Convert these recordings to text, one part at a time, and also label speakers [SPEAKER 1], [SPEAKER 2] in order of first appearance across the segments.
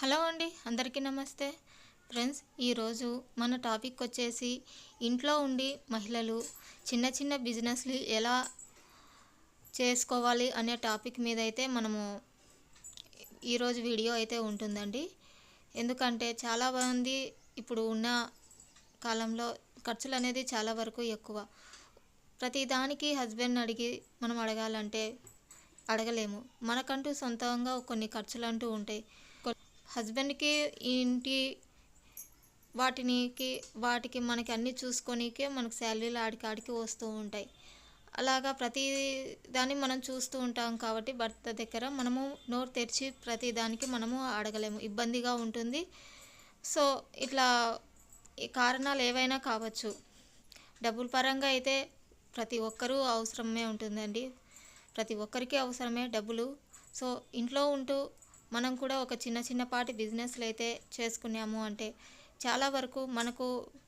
[SPEAKER 1] Hello అండి అందరికీ నమస్తే. ఫ్రెండ్స్ ఈరోజు మన టాపిక్ వచ్చేసి ఇంట్లో ఉండి మహిళలు చిన్న చిన్న బిజినెస్లు ఎలా చేసుకోవాలి అనే టాపిక్ మీద అయితే మనము ఈరోజు వీడియో అయితే ఉంటుందండి. ఎందుకంటే చాలామంది ఇప్పుడు ఉన్న కాలంలో ఖర్చులు అనేది చాలా వరకు ఎక్కువ. ప్రతి దానికి హస్బెండ్ అడిగి మనం అడగాలంటే అడగలేము. మనకంటూ సొంతంగా కొన్ని ఖర్చులు అంటూ ఉంటాయి. హస్బెండ్కి ఇంటి వాటినికి వాటికి మనకి అన్నీ చూసుకొనికే మనకు శాలరీలు ఆడికి ఆడికి వస్తూ ఉంటాయి. అలాగా ప్రతి దాన్ని మనం చూస్తూ ఉంటాం కాబట్టి భర్త దగ్గర మనము నోరు తెరిచి ప్రతి దానికి మనము అడగలేము. ఇబ్బందిగా ఉంటుంది. సో ఇట్లా కారణాలు ఏవైనా కావచ్చు. డబ్బుల పరంగా అయితే ప్రతి ఒక్కరూ అవసరమే ఉంటుందండి. ప్రతి ఒక్కరికి అవసరమే డబ్బులు. సో ఇంట్లో ఉంటూ మనం కూడా ఒక చిన్న చిన్నపాటి బిజినెస్లు అయితే చేసుకున్నాము అంటే చాలా వరకు మనకు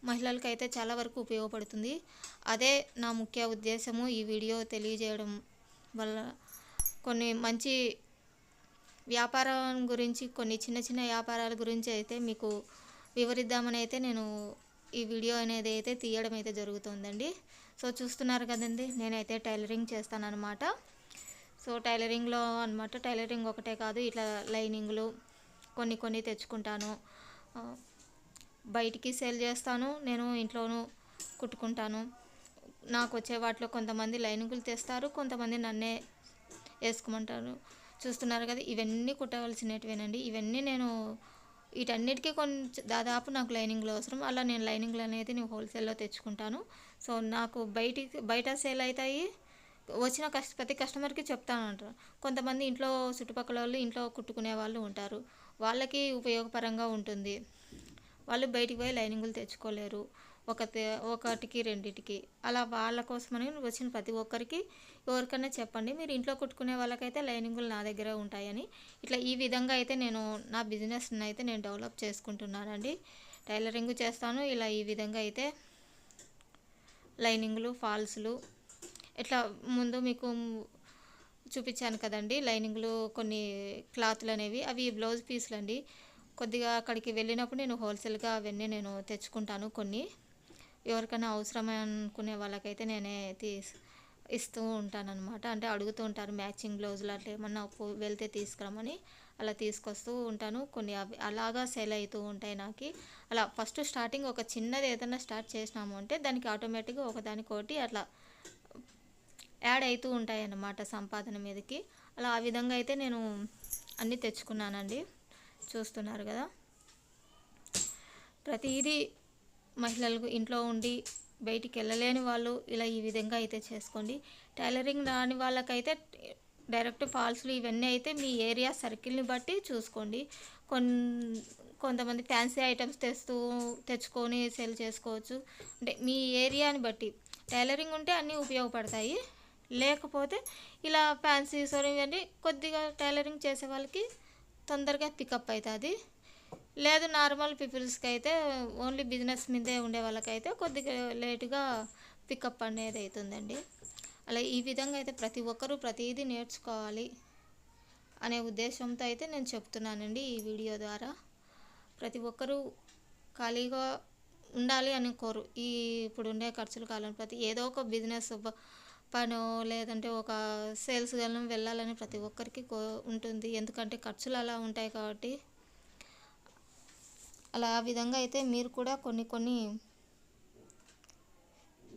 [SPEAKER 1] మహిళలకు అయితే చాలా వరకు ఉపయోగపడుతుంది. అదే నా ముఖ్య ఉద్దేశము ఈ వీడియో తెలియజేయడం వల్ల. కొన్ని మంచి వ్యాపారం గురించి కొన్ని చిన్న చిన్న వ్యాపారాల గురించి అయితే మీకు వివరిద్దామని అయితే నేను ఈ వీడియో అనేది అయితే తీయడం అయితే జరుగుతుందండి. సో చూస్తున్నారు కదండి నేనైతే టైలరింగ్ చేస్తానన్నమాట. సో టైలరింగ్లో అనమాట టైలరింగ్ ఒకటే కాదు ఇట్లా లైనింగ్లు కొన్ని కొన్ని తెచ్చుకుంటాను. బయటికి సేల్ చేస్తాను నేను ఇంట్లోనూ కుట్టుకుంటాను. నాకు వచ్చే వాటిలో కొంతమంది లైనింగులు తెస్తారు కొంతమంది నన్నే వేసుకోమంటారు. చూస్తున్నారు కదా ఇవన్నీ కుట్టవలసినటివేనండి. ఇవన్నీ నేను వీటన్నిటికీ కొంచెం దాదాపు నాకు లైనింగ్లు అవసరం. అలా నేను లైనింగ్లు అనేది నేను హోల్సేల్లో తెచ్చుకుంటాను. సో నాకు బయటికి బయట సేల్ అవుతాయి వచ్చిన కష్ట ప్రతి కస్టమర్కి చెప్తాను అంటారు కొంతమంది ఇంట్లో చుట్టుపక్కల వాళ్ళు ఇంట్లో కుట్టుకునే వాళ్ళు ఉంటారు. వాళ్ళకి ఉపయోగపరంగా ఉంటుంది. వాళ్ళు బయటికి పోయి లైనింగులు తెచ్చుకోలేరు. ఒక ఒకటికి రెండిటికి. అలా వాళ్ళ కోసమని వచ్చిన ప్రతి ఒక్కరికి ఎవరికైనా చెప్పండి. మీరు ఇంట్లో కుట్టుకునే వాళ్ళకైతే లైనింగులు నా దగ్గర ఉంటాయని. ఇట్లా ఈ విధంగా అయితే నేను నా బిజినెస్ని అయితే నేను డెవలప్ చేసుకుంటున్నానండి. టైలరింగ్ చేస్తాను. ఇలా ఈ విధంగా అయితే లైనింగ్లు ఫాల్స్లు ఇట్లా ముందు మీకు చూపించాను కదండి లైనింగ్లు కొన్ని క్లాత్లు అనేవి. అవి బ్లౌజ్ పీసులు అండి. కొద్దిగా అక్కడికి వెళ్ళినప్పుడు నేను హోల్సేల్గా అవన్నీ నేను తెచ్చుకుంటాను కొన్ని. ఎవరికైనా అవసరం అనుకునే వాళ్ళకైతే నేనే తీస్ ఇస్తూ ఉంటానన్నమాట. అంటే అడుగుతూ ఉంటారు మ్యాచింగ్ బ్లౌజులు అట్లా ఏమన్నా వెళ్తే తీసుకురమ్మని. అలా తీసుకొస్తూ ఉంటాను కొన్ని అవి. అలాగా సేల్ అవుతూ ఉంటాయి నాకు. అలా ఫస్ట్ స్టార్టింగ్ ఒక చిన్నది ఏదైనా స్టార్ట్ చేసినాము అంటే దానికి ఆటోమేటిక్గా ఒకదానికోటి అట్లా యాడ్ అవుతూ ఉంటాయి అన్నమాట సంపాదన మీదకి. అలా ఆ విధంగా అయితే నేను అన్నీ తెచ్చుకున్నానండి. చూస్తున్నారు కదా. ప్రతిదీ మహిళలకు ఇంట్లో ఉండి బయటికి వెళ్ళలేని వాళ్ళు ఇలా ఈ విధంగా అయితే చేసుకోండి. టైలరింగ్ రాని వాళ్ళకైతే డైరెక్ట్ ఫాల్స్లు ఇవన్నీ అయితే మీ ఏరియా సర్కిల్ని బట్టి చూసుకోండి. కొన్ కొంతమంది ఫ్యాన్సీ ఐటమ్స్ తెస్తూ తెచ్చుకొని సెల్ చేసుకోవచ్చు. అంటే మీ ఏరియాని బట్టి టైలరింగ్ ఉంటే అన్నీ ఉపయోగపడతాయి. లేకపోతే ఇలా ఫ్యాన్సీ సోరీ ఇవన్నీ కొద్దిగా టైలరింగ్ చేసే వాళ్ళకి తొందరగా పికప్ అవుతుంది లేదు నార్మల్ పీపుల్స్కి అయితే ఓన్లీ బిజినెస్ మీదే ఉండే వాళ్ళకైతే కొద్దిగా లేటుగా పికప్ అనేది అవుతుందండి అలా ఈ విధంగా అయితే ప్రతి ఒక్కరూ ప్రతిదీ నేర్చుకోవాలి అనే ఉద్దేశంతో అయితే నేను చెప్తున్నానండి ఈ వీడియో ద్వారా. ప్రతి ఒక్కరూ ఖాళీగా ఉండాలి అని కోరు. ఈ ఇప్పుడు ఉండే ఖర్చుల కాలం ప్రతి ఏదో ఒక బిజినెస్ పనో లేదంటే ఒక సేల్స్ గలం వెళ్ళాలని ప్రతి ఒక్కరికి కో ఉంటుంది. ఎందుకంటే ఖర్చులు అలా ఉంటాయి కాబట్టి. అలా ఆ విధంగా అయితే మీరు కూడా కొన్ని కొన్ని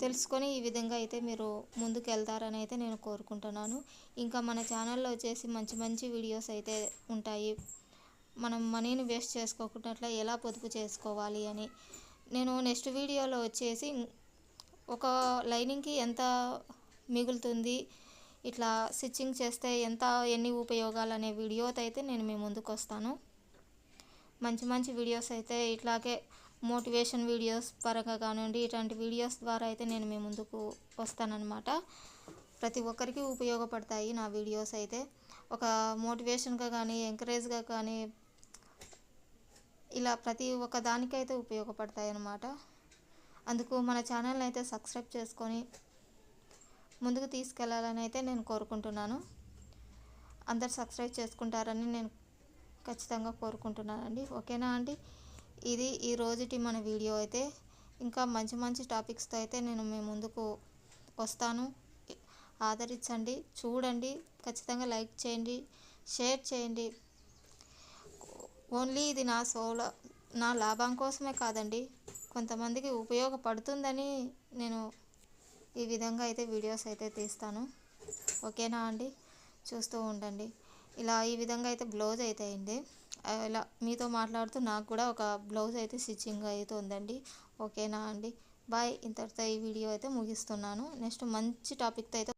[SPEAKER 1] తెలుసుకొని ఈ విధంగా అయితే మీరు ముందుకు వెళ్తారని అయితే నేను కోరుకుంటున్నాను. ఇంకా మన ఛానల్లో వచ్చేసి మంచి మంచి వీడియోస్ అయితే ఉంటాయి. మనం మనీని వేస్ట్ చేసుకోకుండా ఎలా పొదుపు చేసుకోవాలి అని. నేను నెక్స్ట్ వీడియోలో వచ్చేసి ఒక లైనింగ్కి ఎంత మిగులుతుంది. ఇట్లా స్టిచ్చింగ్ చేస్తే ఎంత ఎన్ని ఉపయోగాలు అనే వీడియోతో అయితే నేను మీ ముందుకు వస్తాను మంచి మంచి వీడియోస్ అయితే ఇట్లాగే మోటివేషన్ వీడియోస్ పరంగా కానివ్వండి ఇట్లాంటి వీడియోస్ ద్వారా అయితే నేను మీ ముందుకు వస్తానన్నమాట. ప్రతి ఒక్కరికి ఉపయోగపడతాయి నా వీడియోస్ అయితే. ఒక మోటివేషన్గా కానీ ఎంకరేజ్గా కానీ ఇలా ప్రతి ఒక్క దానికైతే ఉపయోగపడతాయి అన్నమాట అందుకు మన ఛానల్ని అయితే సబ్స్క్రైబ్ చేసుకొని ముందుకు తీసుకెళ్ళాలని అయితే నేను కోరుకుంటున్నాను. అందరు సబ్స్క్రైబ్ చేసుకుంటారని నేను ఖచ్చితంగా కోరుకుంటున్నానండి. ఓకేనా అండి? ఇది ఈ రోజుటి మన వీడియో అయితే. ఇంకా మంచి మంచి టాపిక్స్తో అయితే నేను మీ ముందుకు వస్తాను. ఆదరించండి చూడండి ఖచ్చితంగా లైక్ చేయండి షేర్ చేయండి. ఓన్లీ ఇది నా సోలో నా లాభం కోసమే కాదండి. కొంతమందికి ఉపయోగపడుతుందని నేను ఈ విధంగా అయితే వీడియోస్ అయితే తీస్తాను. ఓకేనా అండి? చూస్తూ ఉండండి. ఇలా ఈ విధంగా అయితే బ్లౌజ్ అయితే అయింది. ఇలా మీతో మాట్లాడుతూ నాకు కూడా ఒక బ్లౌజ్ అయితే స్టిచ్చింగ్ అయితే ఉందండి. ఓకేనా అండి? బాయ్. ఇంతటితో ఈ వీడియో అయితే ముగిస్తున్నాను. నెక్స్ట్ మంచి టాపిక్తో అయితే